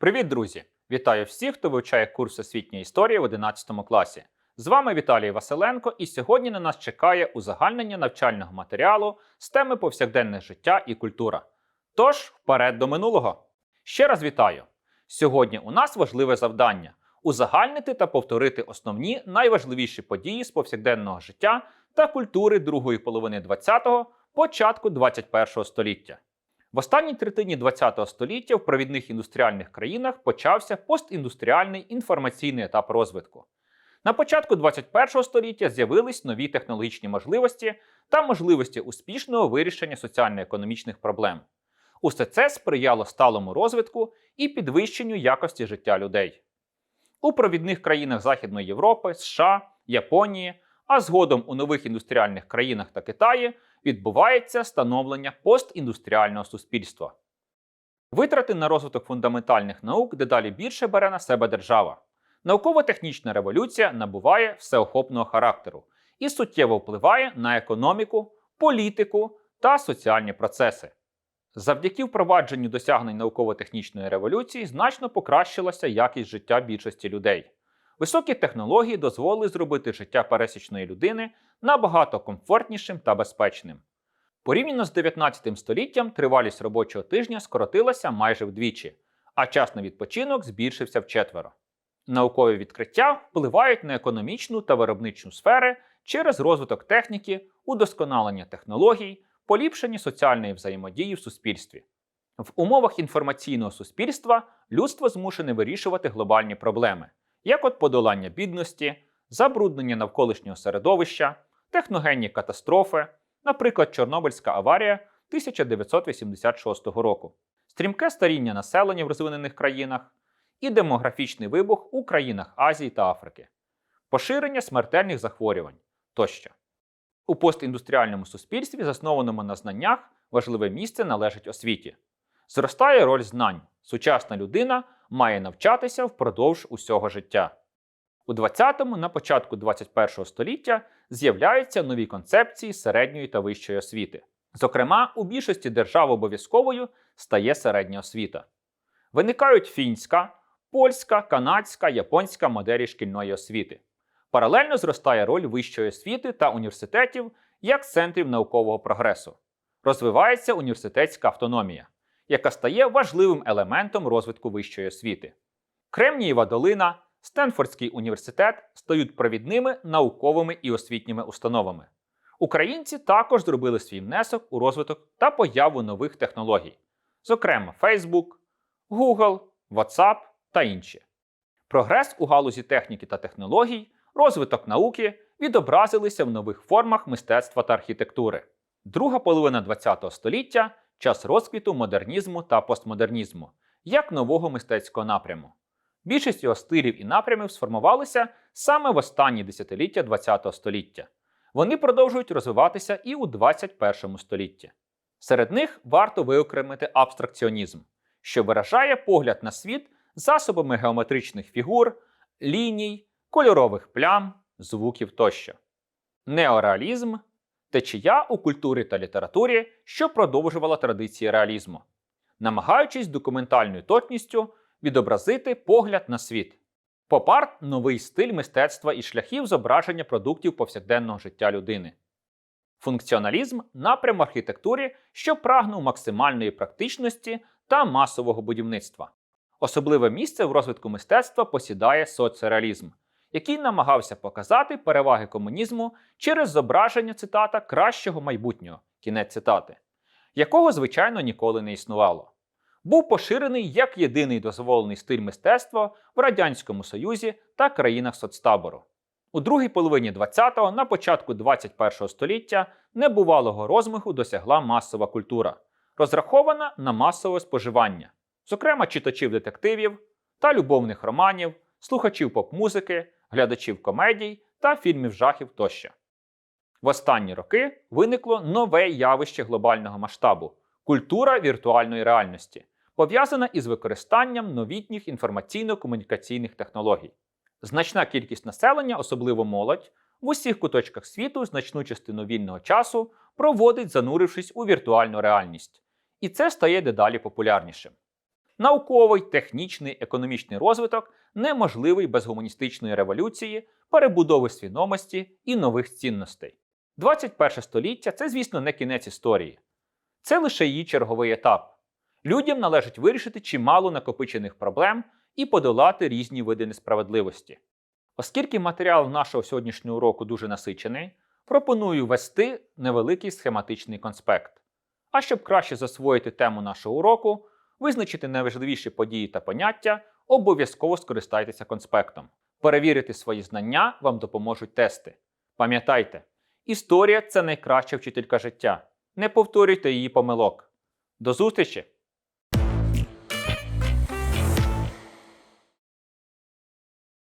Привіт, друзі! Вітаю всіх, хто вивчає курс освітньої історії в 11 класі. З вами Віталій Василенко, і сьогодні на нас чекає узагальнення навчального матеріалу з теми повсякденне життя і культура. Тож, вперед до минулого. Ще раз вітаю! Сьогодні у нас важливе завдання узагальнити та повторити основні найважливіші події з повсякденного життя та культури другої половини 20-го, початку 21-го століття. В останній третині ХХ століття в провідних індустріальних країнах почався постіндустріальний інформаційний етап розвитку. На початку 21 століття з'явились нові технологічні можливості та можливості успішного вирішення соціально-економічних проблем. Усе це сприяло сталому розвитку і підвищенню якості життя людей. У провідних країнах Західної Європи, США, Японії, а згодом у нових індустріальних країнах та Китаї відбувається становлення постіндустріального суспільства. Витрати на розвиток фундаментальних наук дедалі більше бере на себе держава. Науково-технічна революція набуває всеохопного характеру і суттєво впливає на економіку, політику та соціальні процеси. Завдяки впровадженню досягнень науково-технічної революції значно покращилася якість життя більшості людей. Високі технології дозволили зробити життя пересічної людини набагато комфортнішим та безпечним. Порівняно з 19 століттям тривалість робочого тижня скоротилася майже вдвічі, а час на відпочинок збільшився вчетверо. Наукові відкриття впливають на економічну та виробничу сфери через розвиток техніки, удосконалення технологій, поліпшення соціальної взаємодії в суспільстві. В умовах інформаційного суспільства людство змушене вирішувати глобальні проблеми, як от подолання бідності, забруднення навколишнього середовища, техногенні катастрофи, наприклад, Чорнобильська аварія 1986 року, стрімке старіння населення в розвинених країнах і демографічний вибух у країнах Азії та Африки, поширення смертельних захворювань тощо. У постіндустріальному суспільстві, заснованому на знаннях, важливе місце належить освіті. Зростає роль знань. Сучасна людина має навчатися впродовж усього життя. У 20-му, на початку 21-го століття з'являються нові концепції середньої та вищої освіти. Зокрема, у більшості держав обов'язковою стає середня освіта. Виникають фінська, польська, канадська, японська моделі шкільної освіти. Паралельно зростає роль вищої освіти та університетів як центрів наукового прогресу. Розвивається університетська автономія, яка стає важливим елементом розвитку вищої освіти. Кремнієва долина, Стенфордський університет стають провідними науковими і освітніми установами. Українці також зробили свій внесок у розвиток та появу нових технологій, зокрема Facebook, Google, WhatsApp та інші. Прогрес у галузі техніки та технологій, розвиток науки відобразилися в нових формах мистецтва та архітектури. Друга половина ХХ століття час розквіту модернізму та постмодернізму як нового мистецького напряму. Більшість його стилів і напрямів сформувалися саме в останні десятиліття ХХ століття. Вони продовжують розвиватися і у 21 столітті. Серед них варто виокремити абстракціонізм, що виражає погляд на світ засобами геометричних фігур, ліній, кольорових плям, звуків тощо. Неореалізм течія у культурі та літературі, що продовжувала традиції реалізму, намагаючись документальною точністю відобразити погляд на світ. Поп-арт – новий стиль мистецтва і шляхів зображення продуктів повсякденного життя людини. Функціоналізм напрям архітектурі, що прагнув максимальної практичності та масового будівництва. Особливе місце в розвитку мистецтва посідає соцреалізм, який намагався показати переваги комунізму через зображення цитата кращого майбутнього, кінець цитати, якого, звичайно, ніколи не існувало. Був поширений як єдиний дозволений стиль мистецтва в Радянському Союзі та країнах соцтабору. У другій половині 20-го, на початку 21-го століття небувалого розмаху досягла масова культура, розрахована на масове споживання, зокрема читачів детективів та любовних романів, слухачів поп-музики, глядачів комедій та фільмів жахів тощо. В останні роки виникло нове явище глобального масштабу культура віртуальної реальності, пов'язана із використанням новітніх інформаційно-комунікаційних технологій. Значна кількість населення, особливо молодь, в усіх куточках світу значну частину вільного часу проводить, занурившись у віртуальну реальність. І це стає дедалі популярнішим. Науковий, технічний, економічний розвиток неможливий без гуманістичної революції, перебудови свідомості і нових цінностей. 21 століття це, звісно, не кінець історії. Це лише її черговий етап. Людям належить вирішити чимало накопичених проблем і подолати різні види несправедливості. Оскільки матеріал нашого сьогоднішнього уроку дуже насичений, пропоную ввести невеликий схематичний конспект. А щоб краще засвоїти тему нашого уроку, визначити найважливіші події та поняття, обов'язково скористайтеся конспектом. Перевірити свої знання вам допоможуть тести. Пам'ятайте, історія це найкраща вчителька життя. Не повторюйте її помилок. До зустрічі!